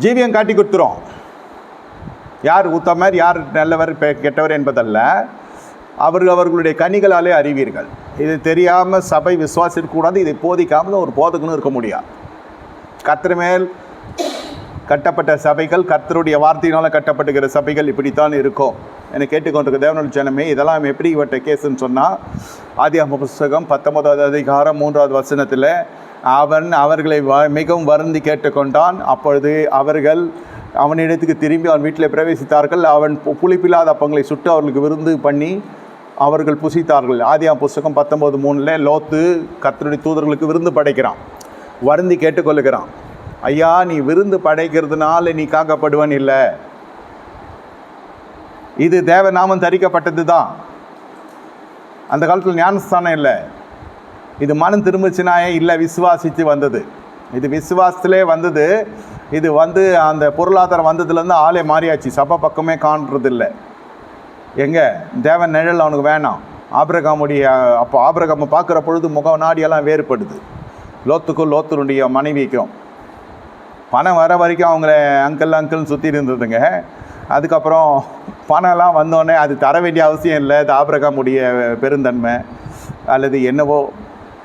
ஜீவியம் காட்டி கொடுத்துரும். யார் உத்தமர் யார் நல்லவர் பெ- கெட்டவர் என்பதல்ல. அவர்கள் அவர்களுடைய கனிகளாலே அறிவீர்கள். இது தெரியாமல் சபை விசுவாசிக்கக்கூடாது இதை போதிக்காமல் ஒரு போதகனும் இருக்க முடியாது. கத்திர மேல் கட்டப்பட்ட சபைகள் கர்த்தருடைய வார்த்தையினால் கட்டப்பட்டுகிற சபைகள் இப்படித்தான் இருக்கும். என்னை கேட்டுக்கொண்டிருக்க தேவனுடைய ஜனமே இதெல்லாம் எப்படி இவற்ற கேஸுன்னு சொன்னால் ஆதி புஸ்தகம் பத்தொன்பதாவது அதிகாரம் மூன்றாவது வசனத்தில் அவன் அவர்களை வ- மிகவும் வருந்தி கேட்டுக்கொண்டான். அப்பொழுது அவர்கள் அவனிடத்துக்கு திரும்பி அவன் வீட்டில் பிரவேசித்தார்கள். அவன் பு- புளிப்பில்லாத அப்பங்களை சுட்டு அவர்களுக்கு விருந்து பண்ணி அவர்கள் புசித்தார்கள். ஆதியாம் புஸ்தகம் பத்தொம்போது மூணில் லோத்து கத்தருடைய தூதர்களுக்கு விருந்து படைக்கிறான். வருந்தி கேட்டுக்கொள்ளுகிறான். ஐயா நீ விருந்து படைக்கிறதுனால நீ காக்கப்படுவன் இல்லை. இது தேவநாமம் தரிக்கப்பட்டது தான் அந்த காலத்தில் ஞானஸ்தானம் இல்லை. இது மனம் திரும்பிச்சுனாயே இல்லை விசுவாசித்து வந்தது. இது விசுவாசத்திலே வந்தது. இது வந்து அந்த பொருளாதாரம் வந்ததுலேருந்து ஆளே மாறியாச்சு. சபை பக்கமே காண்றதில்ல. எங்கே? தேவன் நிழல் அவனுக்கு வேணாம். ஆபிரகாமுடைய அப்போ ஆபிரகாமை பார்க்குற பொழுது முக நாடியெல்லாம் வேறுபடுது. லோத்துக்கும் லோத்தனுடைய மனைவிக்கும் பணம் வர வரைக்கும் அவங்கள அங்கிள் அங்கிள்னு சுற்றி இருந்ததுங்க. அதுக்கப்புறம் பணம்லாம் வந்தோடனே அது தர வேண்டிய அவசியம் இல்லை. அது ஆபிரகாமுடைய பெருந்தன்மை. அல்லது என்னவோ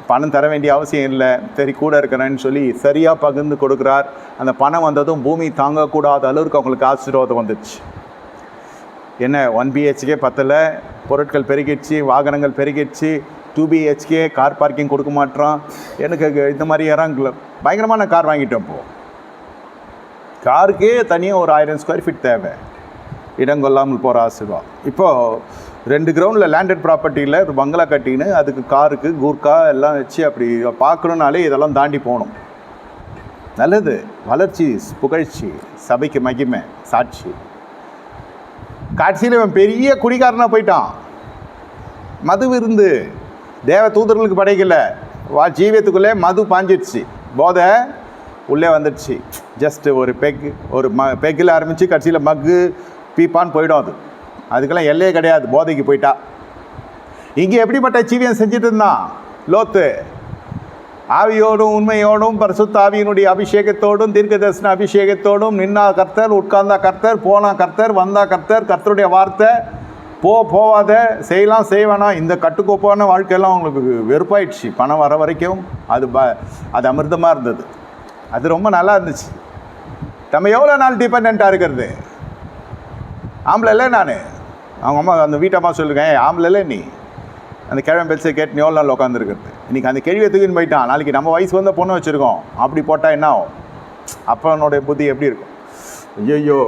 பணம் தர வேண்டிய அவசியம் இல்லை. சரி கூட இருக்கிறேன்னு சொல்லி சரியாக பகிர்ந்து கொடுக்குறார். அந்த பணம் வந்ததும் பூமி தாங்கக்கூடாத அளவுக்கு அவங்களுக்கு ஆசீர்வாதம் வந்துச்சு. என்ன ஒன் பிஹெச்கே பத்தில்? பொருட்கள் பெருகிடுச்சு வாகனங்கள் பெருகிடுச்சு. டூ பிஹெச்கே கார் பார்க்கிங் கொடுக்க மாட்டோம் எனக்கு இந்த மாதிரி இடம் பயங்கரமான கார் வாங்கிட்டோம் இப்போது காருக்கே தனியாக ஒரு ஆயிரம் ஸ்கொயர் ஃபீட் தேவை. இடம் கொள்ளாமல் போகிற ஆசீர்வாதம். இப்போது ரெண்டு கிரவுண்டில் லேண்டட் ப்ராப்பர்ட்டியில் ஒரு பங்களா கட்டின்னு அதுக்கு காருக்கு கூர்க்கா எல்லாம் வச்சு அப்படி பார்க்கணுன்னாலே இதெல்லாம் தாண்டி போகணும். நல்லது. வளர்ச்சி புகழ்ச்சி சபைக்கு மகிமை சாட்சி. காட்சியில் இவன் பெரிய குடிகாரனாக போயிட்டான். மது விருந்து. தேவ தூதர்களுக்கு படைக்கல. வா ஜீவியத்துக்குள்ளே மது பாஞ்சிடுச்சு. போதை உள்ளே வந்துடுச்சு. ஜஸ்ட்டு ஒரு பெக் ஒரு ம பெக்கில் ஆரம்பித்து கடைசியில் மக்கு பீப்பான்னு போயிடும் அது. அதுக்கெல்லாம் எல்லையே கிடையாது. போதைக்கு போயிட்டா. இங்கே எப்படிப்பட்ட சீவியம் செஞ்சுட்டு இருந்தான்? லோத்து ஆவியோடும் உண்மையோடும் பரிசுத்த ஆவியினுடைய அபிஷேகத்தோடும் தீர்க்க தரிசன அபிஷேகத்தோடும் நின்னா கர்த்தர் உட்கார்ந்தா கர்த்தர் போனா கர்த்தர் வந்தா கர்த்தர் கர்த்தருடைய வார்த்தை போ போவாத செய்யலாம் செய்வேனா இந்த கட்டுக்கோப்பான வாழ்க்கையெல்லாம் அவங்களுக்கு வெறுப்பாயிடுச்சு. பணம் வர வரைக்கும் அது ப அது அமிர்தமாக இருந்தது. அது ரொம்ப நல்லா இருந்துச்சு. நம்ம எவ்வளோ நாள் டிபெண்ட்டாக இருக்கிறது? ஆம்பளை இல்லை நான். அவங்க அம்மா அந்த வீட்டம்மா சொல்லியிருக்கேன் ஆம்பளை இல்லை நீ. அந்த கிழமை பெருசை கேட்டு எவ்வளோ நாள் உட்காந்துருக்குறது இன்றைக்கி அந்த கேள்வியை தூக்கின்னு போயிட்டான். நாளைக்கு நம்ம வயசு வந்த பொண்ணு வச்சுருக்கோம். அப்படி போட்டால் என்ன ஆகும்? அப்பனுடைய புத்தி எப்படி இருக்கும்? ஐயோ